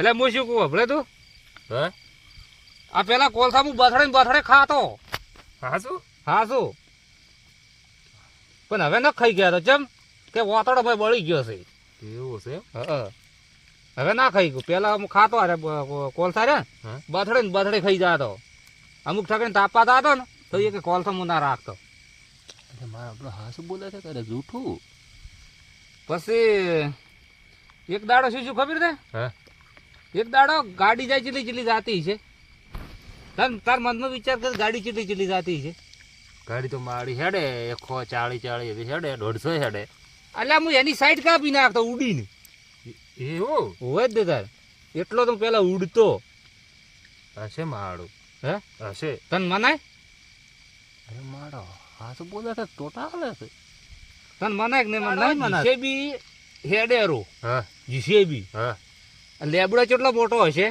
એટલે હું શું કહું હભળે તું? હે? આ પેલા કોલસા હું બથડે ને બથડે ખાતો. હા શું? હા શું? પણ હવે ન ખાઈ ગયા તો ચમ કે વાતડો ભાઈ બળી ગયો છે. એવું છે? હં. હવે ના ખાઈ ગયું. પેલા અમુક ખાતો અરે કોલસા રે. બથડે ને બથડે ખાઈ જતો. અમુક ઠકડીને તાપા હતો ને તો એ કે કોલસા હું ના રાખતો. મારા આપણો હા બોલે છે? કરે જૂઠું. પછી એક દાડો શું શું ખબર છે? હા. એક દાડો ગાડી જાય ચીલી ચીલી જાતી છે. તાર તાર મનમાં વિચાર કર ગાડી ચીલી ચીલી જાતી છે. ગાડી તો મારી હેડે એકસો ચાળી ચાળી એવી હેડે દોઢસો હેડે. એટલે હું એની સાઈડ કાપી નાખતો ઉડીને. એવું? હોય જ તાર. એટલો તો પેલા ઉડતો. હશે મારું હે? હશે તને મનાય? અરે માળો હા તો બોલે છે ટોટા છે. તને મનાય કે નહીં મનાય? મનાય. જીસેબી હેડેરો. હા. જીસીબી. હા. લેબડો કેટલો મોટો હશે?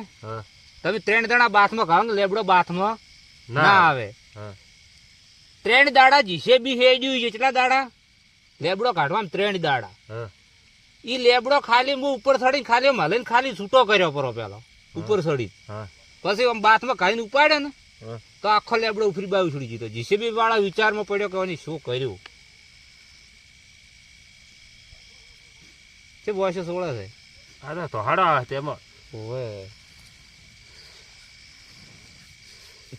તમે ત્રણ દાડા બાથમાં ખાવ ને લેબડો બાથમાં ના આવે. ત્રણ દાડા જીસેબી હેડ્યું છે. કેટલા દાડા? લેબડો કાઢવામાં ત્રણ દાડા. એ ઈ લેબડો ખાલી હું ઉપર સડી ખાલી ને ખાલી છૂટો કર્યો પરો પેલો. ઉપર સડી પછી આમ બાથમાં ખાઈને ઉપાડે ને તો આખો લેબડો ઉફરી બાવી છોડી દીધો જીસીબી વાળા વિચારમાં પડ્યો કે શું કર્યું? છે બોયસો સોળે છે અરે તો હડા તેમાં. ઓવે.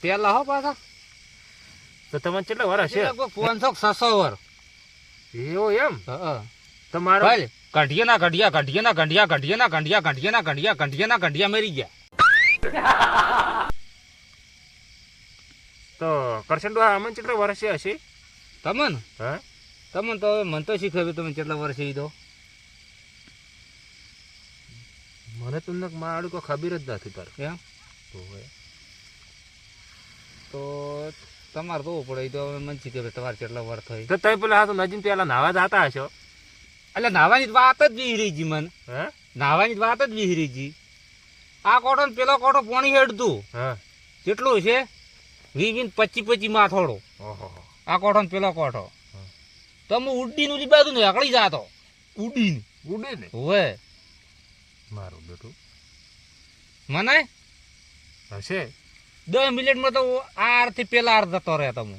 પેલા હો પાછા? તો તમને કેટલા વર્ષ છે? લગભગ પાંચસો છસો વર. એવું એમ? હા તમારો ભાઈ કંઢિયાના કંઢિયા કંઢિયાના કંઢિયા કંઢિયાના કંઢિયા કંઢિયાના કંઢિયા કંઢિયાના કંઢિયા મેરી ગયા. તો કરશન ડોહા અમને કેટલા વર્ષે હશે તમન? હા? તમને તો હવે મન તો શીખવ્યું તમે કેટલા વર્ષે તો મને તમને મારું કોઈ ખબર જ નથી તાર. એમ. તો તમારે તો પડે તો હવે મન શીખવે તમારે કેટલા વર્ષ થઈ તો તમે પેલા તો નજીન પેલા નાવા જતા હશો? એટલે નાવાની જ વાત જ વિહરી જી મન. હે? નાવાની જ વાત જ વિહરી જી આ કોટો ને પેલો કોટો પોણી હેડતું. હા? કેટલું છે વી વીન પચી પચી માથોડો આ કોઠો ને પેલો કોઠો. તમે તો હું ઉડીને ઉડી બાજુ ને અકળી જાતો. ઉડીને? ઉડે ને હવે. મારું બેટું. મનાય હશે? દસ મિનિટમાં તો આરથી પેલા આર જતો રહે તમે.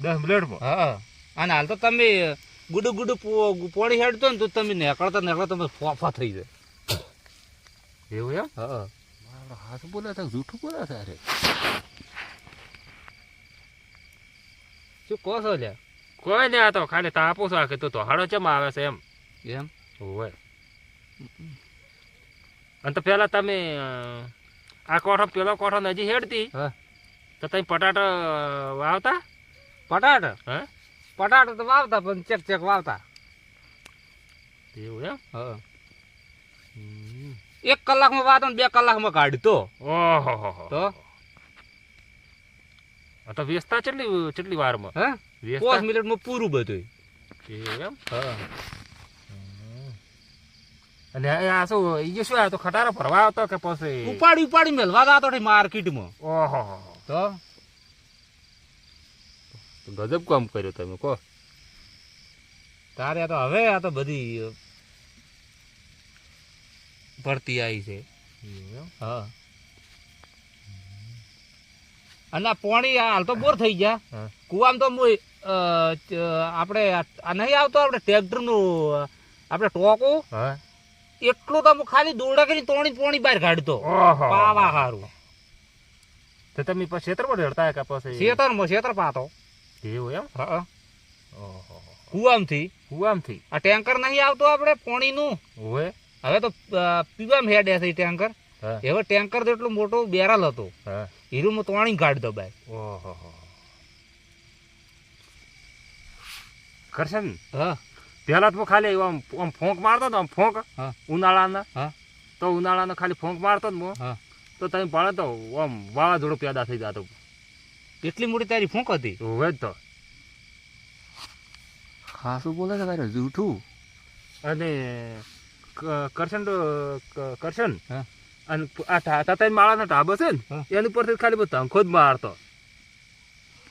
દસ મિનિટમાં? હા અને હાલ તો તમે ગુડુ ગુડુ પોણી હેડતો ને તો તમે નેકળતા નેકળતા તમે ફોફા થઈ જાય. એવું એમ? હા મારો હાથ બોલે છે જૂઠું બોલે છે અરે. શું કહો છો લ્યા? કોઈ નહીં આ તો ખાલી તાપો છો આખી તો હાડો ચમ આવે છે એમ? એમ? હોય અને તો પેલા તમે આ કોઠો પેલો કોઠો નજી હેડતી? તો તમે પટાટો વાવતા? પટાટ? હે? પટાટ તો વાવતા પણ ચેક ચેક વાવતા. એવું એમ? હા. એક કલાકમાં વાતો ને બે કલાકમાં કાઢતો. ઓહો તો? તો વેચતા કેટલી કેટલી વારમાં? હે? વેચતા મિનિટમાં પૂરું બધું એમ? હા. અને આ શું ઈ શું આ તો ખટારો ભરવા આવતો કે પછી? ઉપાડી ઉપાડી મેલવા જાતો માર્કેટમાં. ઓહો. તો? ગજબ કામ કર્યો તમે કહો. તારે આ તો હવે આ તો બધી ભરતી આવી છે. હા. અને પાણી હાલ તો બોર થઈ ગયા. કુવામાં તો આપણે આ આ નહીં આવતો આપણે ટ્રેક્ટરનું આપણે ટોકું હા. એટલું તો હું ખાલી દોરડા કરી તોણી પોણી બહાર કાઢતો. પાવા હારું. તો તમે પછી ક્ષેત્રમાં રડતા કે પછી? શેતરમાં શેતર પાતો. એવું એમ? હા ઓહો. કુવામથી. કુવામથી? આ ટેન્કર નહીં આવતો આપણે પોણીનું. ઓએ હવે તો પીવામ હેડે છે ટેન્કર. હવે ટેન્કર તો એટલું મોટું બેરલ હતો. હા. માં તોણી કાઢતો બાય ઓહો. કરશન? હા. પેલા તો હું ખાલી આમ આમ ફોંક મારતો તો આમ ફોંક ઉનાળાના. તો ઉનાળાના ખાલી ફોંક મારતો ને તો તમે ભણે તો આમ વાવાઝોડું પેદા થઈ જતો. એટલી મોટી તારી ફોંક હતી? હવે જ તો. ખાસું બોલે છે તારે જૂઠું. અને કરશન તો કરશન? હા. અને આ તાતા માળાનો ઢાબો છે ને એની ઉપરથી ખાલી બધા ધંખો જ મારતો.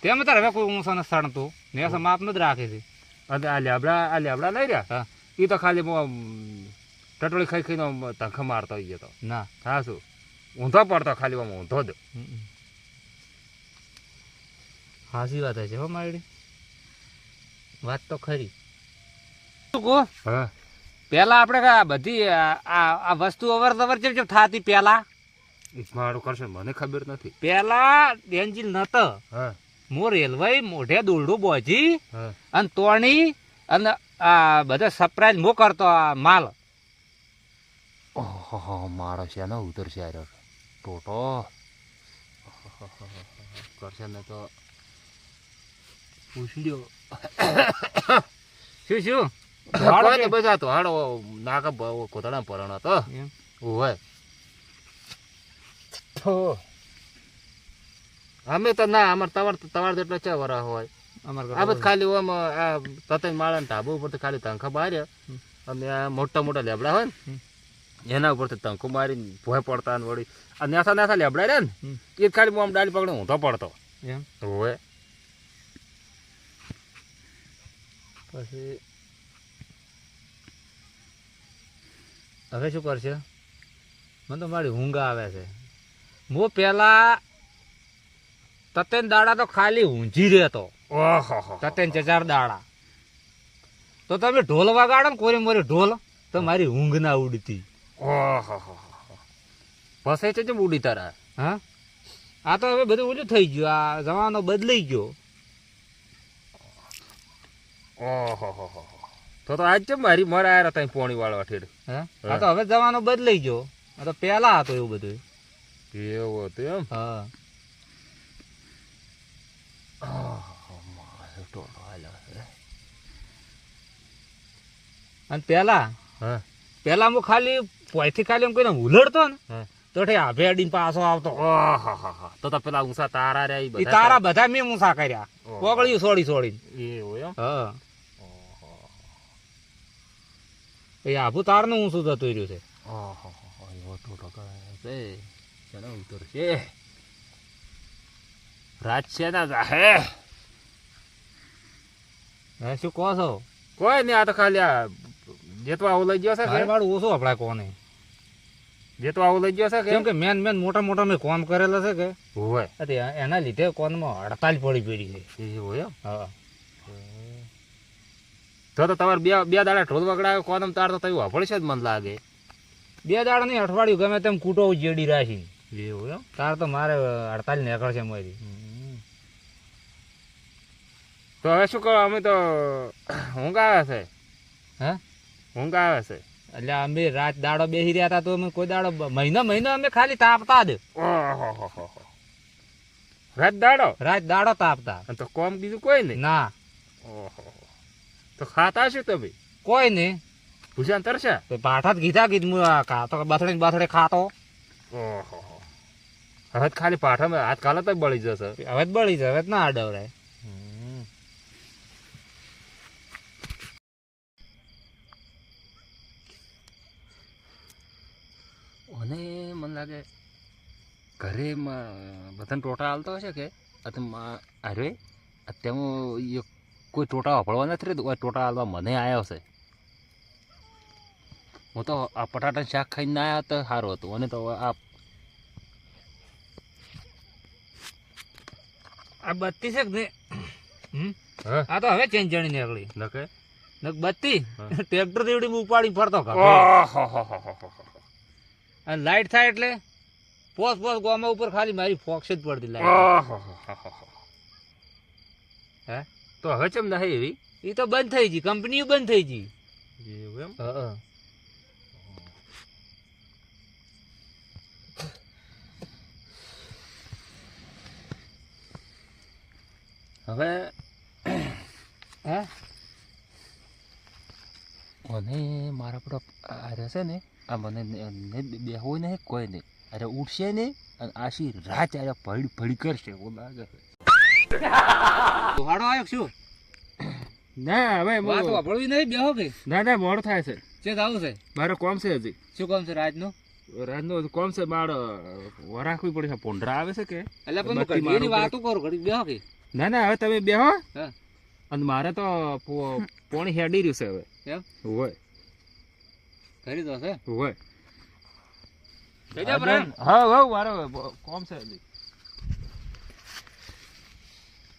તેમ તારે હવે કોઈ ઊંચો નથી સણતું ને માપ જ રાખે છે. અને આ લેબડા આ લેબડા લઈ રહ્યા? હા. એ તો ખાલી ટટોળી ખાઈ ખાઈને તંખ મારતો હોય તો ના. હા શું? ઊંધો પડતો ખાલી આમ ઊંધો જ. હાસી વાત છે હો મારી વાત તો ખરી. શું કહો? હા. પેલા આપણે આ બધી આ આ- વસ્તુ અવર જવર જેમ જેમ થાતી પેલા? ઈ મારું કરશે મને ખબર નથી. પેલા એન્જિન નતો હા. મો રેલવે મોઢે દોરડું બોજી અને તોણી અને આ બધા સરપ્રાઈઝ મો કરતો માલ. મારો છે ને ઉતરશે યાર ટોટો. કરશે ને તો પૂછડ્યો. શું શું? કોઈ ને બધા તો હાડો નાકા બ- પરણો તો એમ. અમે તો ના અમાર તવાર તવાર જેટલો છે વરા હોય. આ બધું ખાલી ઓમ આ તતન માળા ઢાબુ ઉપર ખાલી તંખા માર્યા અને આ મોટા મોટા લેબડા હોય ને એના ઉપરથી તંખો મારીને ભોય પડતા ને વળી. આ નેસા નેસા લેબડા રે ને. એ ખાલી આમ ડાળી પકડે ઊંધો પડતો. એમ? ઓવે પછી હવે શું કરશે? મને તો મારી ઊંઘ આવે છે. હું પેલા તતેન દાડા તો ખાલી ઊંઝી રહેતો. તતેન ચાર દાડા. તો તમે ઢોલ વગાડો ને કોરી મોરી ઢોલ તો મારી ઊંઘ ના ઉડતી ફસે છે જેમ ઉડી તારા. હા? આ તો હવે બધું ઓલું થઈ ગયું. આ જમાનો બદલાઈ ગયો. ઓહો તો તો આજ છે મારી મરા આયા હતા પોણી વાળવા ઠેર હા? આ તો હવે જમાનો બદલાઈ ગયો. આ તો પેલા હતો એવું બધું એવું હતું એમ? હા. મારો ટોટો અને પેલા હા? પેલા હું ખાલી પોઈથી ખાલી એમ કોઈને ઉલડતો ને તો ઠે આભે અડીને પાછો આવતો. તો તો પેલા ઊંસા તારા રે એ તારા બધા મેં મૂસા કર્યા. પોગળ્યું છોડી છોડીને એવું એમ? હા. એ આભું તારનું ઊંચું થતું રહ્યું છે. એવો ટોટો કરે છે ચલો રાત છે ના જાહે હે શું કહો છો? કોઈ નહીં આ તો ખાલી આ જેતો આવું લઈ ગયો છે કે? વાળું ઓછું આપણા કોને? જેતો આવું લઈ ગયો છે કેમ કે કે મેન મેન મોટા મોટા મેં કોમ કરેલા છે કે? હોય. એના લીધે કોનમાં હડતાલ પડી પડી છે. એવું એમ? હા. તો તો તમારે બે બે દાડા ઢોલ વગડાયો કોનમ તાર તો તયું હફળશે જ મને લાગે. બે દાડા નહીં અઠવાડિયું ગમે તેમ કૂટો જેડી રાખી. એવું તાર તો મારે હડતાલ નીકળશે મારી. તો હવે શું કહો અમે તો ઊંઘ આવે છે. હે? ઊંઘ આવે છે. એટલે અમે રાત દાડો બેસી રહ્યા હતા તો અમે કોઈ દાડો મહિનો મહિનો અમે ખાલી તાપતા જ. રાત દાડો? રાત દાડો તાપતા. તો કોમ બીજું કોઈ નહીં? ના. ઓહો તો ખાતા શું તમે? કોઈ નહીં. ભૂષણ તરશે? તો પાઠા જ કીધા કીધું ખાતો બથડે બથડે ખાતો. ઓહો હવે ખાલી પાઠામાં હાથ ખાલે તો બળી જશે. હવે જ બળી જશે હવે જ ના અડવરાય અને મને લાગે. ઘરે બધાને ટોટા હાલતો હશે કે? અરે અત્યારે કોઈ ટોટા વાપરવા નથી રહેતું ટોટા હાલવા મને આવ્યો છે હું તો આ પટાટા શાક ખાઈને ના તો સારું હતું અને તો આ આ બત્તી છે કે હા. આ તો હવે ચેન્જણી નીકળી નકે? નક બત્તી? હા. ટ્રેક્ટર દેવડી ઉપાડી ફરતો. ઓહો અને લાઈટ થાય એટલે પોસ પોસ ગોમા ઉપર ખાલી મારી ફોક્સ જ પડતી લાઈટ. હે? તો હવે ચમ ના એવી? એ તો બંધ થઈ ગઈ કંપનીઓ બંધ થઈ ગઈ. એવું એમ? હા. હવે હે? મને મારા પેલો આ રહેશે ને આ મને બેહવું નહીં કોઈ નહીં. અરે ઉઠશે નહીં અને આશી રાત અરે ભડી ભડી કરશે છે. આવ્યો શું? ના હવે વાત વાપરવી નહીં બેહો કે. ના ના મોડું થાય છે. ચેક આવું છે? મારે કોમ છે હજી. શું કોમ છે રાજનો? રાજનો કોમ છે મારે વરાખવી પડે છે. પોંડરા આવે છે કે? એટલે પણ ઘડીની વાતો કરો ઘડી બેહો કે. ના ના હવે તમે બેહો. અને મારે તો પોણી હેડી રહ્યું છે હવે. એમ? હોય. કરી દો છે? હોય. હા હા મારો કોમ છે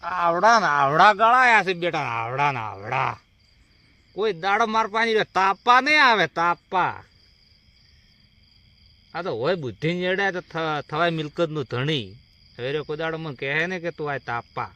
આવડા ને આવડા ગળાયા છે બેટા આવડા ને આવડા. કોઈ દાડો માર પાણી તાપા નહીં આવે તાપા. આ તો હોય બુદ્ધિ જેડે તો થવાય મિલકતનું ધણી. હવે રે કોઈ દાડો મને કહે ને કે તું આ તાપા.